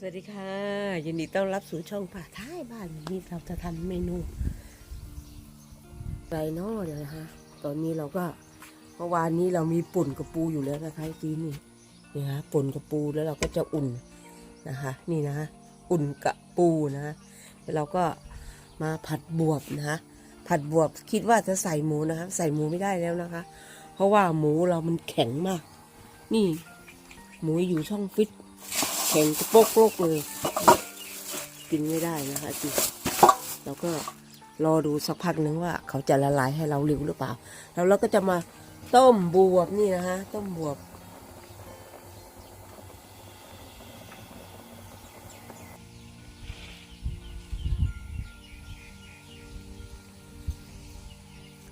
สวัสดีค่ะยินดีต้อนรับสู่ช่องป่าท้ายบ้านวันนี้เราจะทำเมนูไรนอเดี๋ยวนะคะตอนนี้เราก็เมื่อวานนี้เรามีป่นกระปูอยู่แล้วนะคะจีนี่นี่ฮะป่นกระปูแล้วเราก็จะอุ่นนะคะ นี่นะคะอุ่นกระปูนะคะแล้วเราก็มาผัดบวบนะคะผัดบวบคิดว่าจะใส่หมูนะคะ ใส่หมูไม่ได้แล้วนะคะ เพราะว่าหมูเรามันแข็งมาก นี่ หมูอยู่ช่องฟิต แข็งจะโป๊กโลกเลย กินไม่ได้นะคะจีเราก็รอดูสักพักหนึ่งว่า เขาจะละลายให้เราเร็วหรือเปล่า แล้วเราก็จะมาต้มบวบนี่นะคะต้มบวบ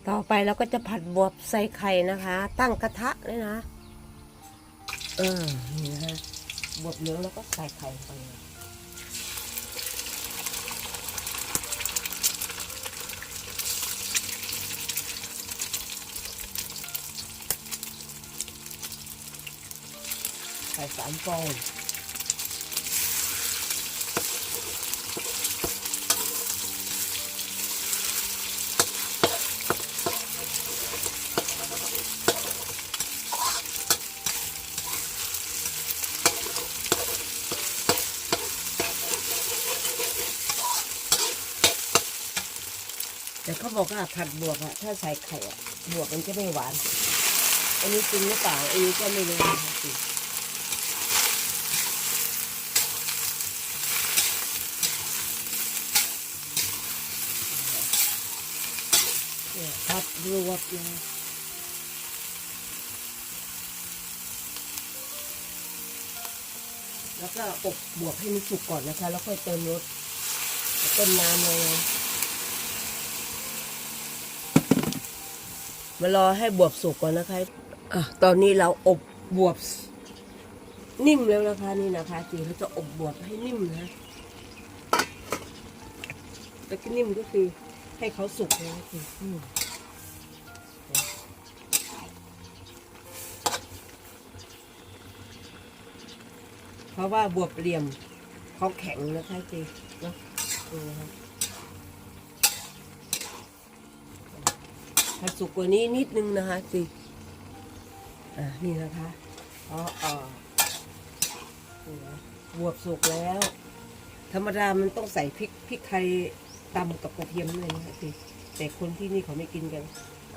ต่อไปเราก็จะผัดบวบใส่ไข่นะคะ ตั้งกระทะเลยนะ เออนี่นะฮะ บดเหลืองแล้วก็ใส่ไข่ไปเลยไข่สามฟอง เขาบอกว่าผัดบวบอะถ้าใส่ไข่อะบวบมันจะไม่หวาน อันนี้จริงหรือเปล่าอันนี้ก็ไม่รู้นะคะจริงเนี่ยผัดบวบนะแล้วก็อบบวบให้มันสุกก่อนนะคะ แล้วค่อยเติมรสเติมน้ำเลย มารอให้บวบสุกก่อนนะคะอะตอนนี้เราอบบวบ นิ่มแล้วนะคะนี่นะคะจีเราจะอบบวบให้นิ่มนะแล้วก็นิ่มก็คือให้เขาสุกนะคืออืมเพราะว่าบวบเหลี่ยมเขาแข็งนะคะจีเนาะันสุกกว่านี้นิดนึงนะคะจีอ่านี่นะคะอ๋ออ๋อบวบสุกแล้ว ธรรมดามันต้องใส่พริกพริกไทยตำกับกระเทียมเลยนะคะจีแต่คนที่นี่เขาไม่กินกัน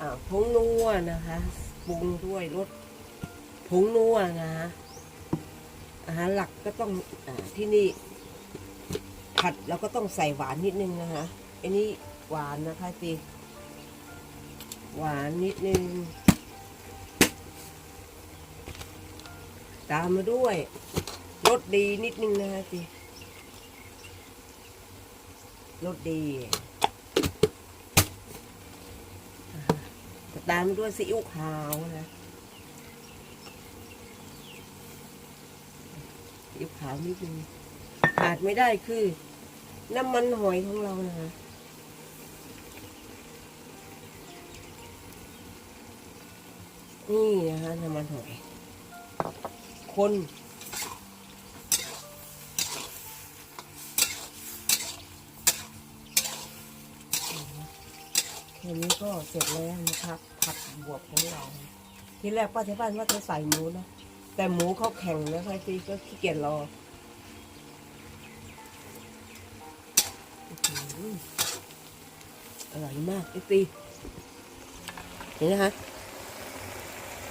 อ่าผงนัวนะคะปรุงด้วยรสผงนัวนะคะอาหารหลักก็ต้องอ่าที่นี่ผัดแล้วก็ต้องใส่หวานนิดนึงนะคะอันนี้หวานนะคะจี หวานนิดนึง ตามมาด้วยรสดีนิดนึงนะคะจีรสดี ตามด้วยซีอิ๊วขาวนะซีอิ๊วขาวนิดนึงขาดไม่ได้คือ น้ำมันหอยของเรานะคะ นี่นะคะน้ำมันหอย คนแค่นี้ก็เสร็จแล้วนะครับ ผัดบวบของเรา ทีแรกป้าที่บ้านว่าจะใส่หมูนะ แต่หมูเขาแข็งนะคะทีก็ขี้เกียจรออื้อหืออร่อยมากไอตีเห็นนะคะ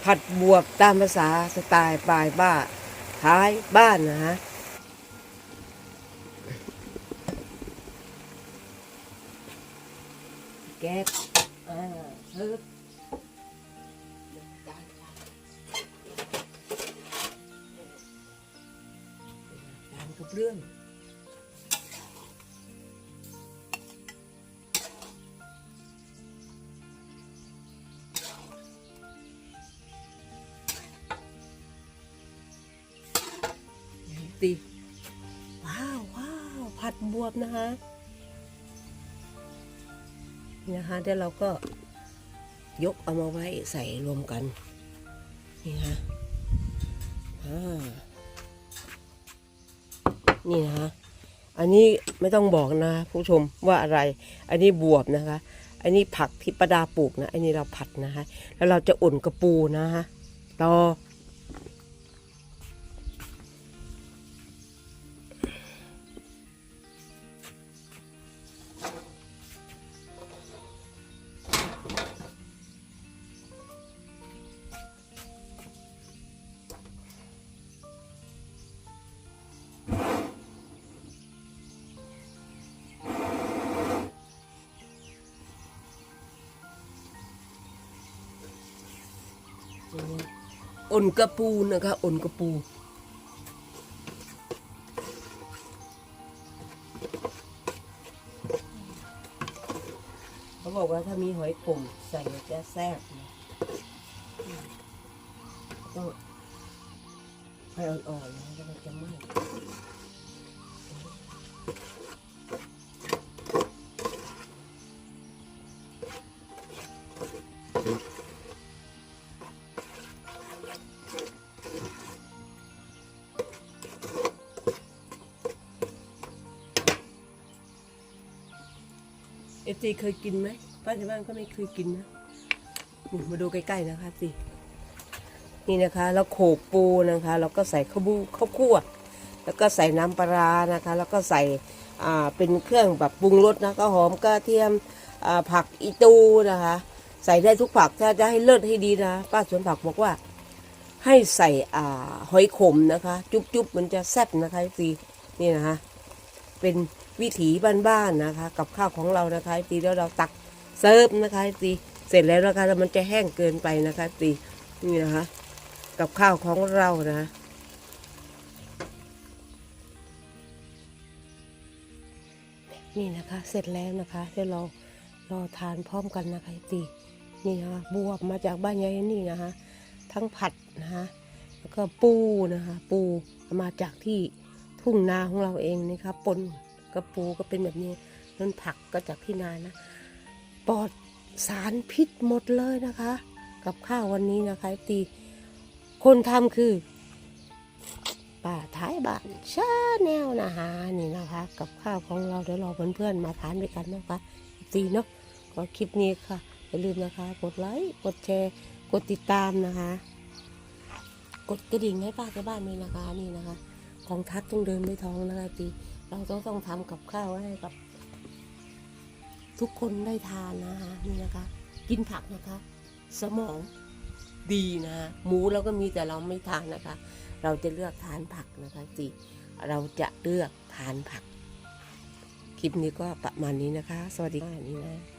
ผัดบวบตามภาษาสไตล์ปลายบ้าท้ายบ้านนะฮะแก๊สอ่าเฮิร์ ตีว้าวว้าวผัดบวบนะคะนี่นะคะเดี๋ยวเราก็ยกเอามาไว้ใส่รวมกัน นี่ฮะอ่านี่นะคะ อันนี้ไม่ต้องบอกนะผู้ชมว่าอะไร อันนี้บวบนะคะ อันนี้ผักที่ประดาปลูกนะ อันนี้เราผัดนะคะ แล้วเราจะอุ่นกระปูนะคะรอ อุ่นกระปูนะคะอุ่นกระปู เขาบอกว่าถ้ามีหอยขมใส่จะแซ่บต้องให้อ่อนๆนะแล้วมันจะไม่ ซีเคยกินไหมป้าที่บ้านก็ไม่เคยกินนะนี่มาดูใกล้ๆนะคะสินี่นะคะแล้วโขกปูนะคะแล้วก็ใส่ข้าวบูข้าวคั่วแล้วก็ใส่น้ำปลานะคะ แล้วก็ใส่อ่าเป็นเครื่องแบบปรุงรสนะก็หอมกระเทียมอ่าผักอีตูนะคะ ใส่ได้ทุกผักถ้าจะให้เลิศให้ดีนะป้าสวนผักบอกว่า ให้ใส่อ่าหอยขมนะคะ จุ๊บๆมันจะแซ่บนะคะฟีนี่นะคะเป็น วิถีบ้านๆนะคะ กับข้าวของเรานะคะตีแล้วเราตักเซิร์ฟนะคะตีเสร็จแล้วนะคะแล้วมันจะแห้งเกินไปนะคะตีนี่นะคะกับข้าวของเรานะนี่นะคะ เสร็จแล้วนะคะเดี๋ยวเรารอทานพร้อมกันนะคะตีนี่นะคะบวบมาจากบ้านยายนี่นะคะ ทั้งผัดนะคะแล้วก็ปูนะคะ ปูมาจากที่ทุ่งนาของเราเองนะคะปน กระปูก็เป็นแบบนี้นั่นผักก็จากที่นานะปลอดสารพิษหมดเลยนะคะ กับข้าววันนี้นะคะตีคนทำคือป้าท้ายบ้านชาแนลนะคะนี่นะคะ กับข้าวของเราเดี๋ยวรอเพื่อนๆมาทานด้วยกันนะคะตีเนาะก็คลิปนี้ค่ะอย่าลืมนะคะ กดไลค์กดแชร์ กดติดตามนะคะ กดกระดิ่งให้ป้าที่บ้านด้วยนะคะนี่นะคะกองทัพต้องเดินไม่ท้องนะคะตี เราต้องต้องทำกับข้าวให้กับ ทุกคนได้ทานนะคะนี่นะคะ กินผักนะคะ สมองดีนะหมูเราก็มีแต่เราไม่ทานนะคะ เราจะเลือกทานผักนะคะสิเราจะเลือกทานผัก คลิปนี้ก็ประมาณนี้นะคะ สวัสดีค่ะนี่นะ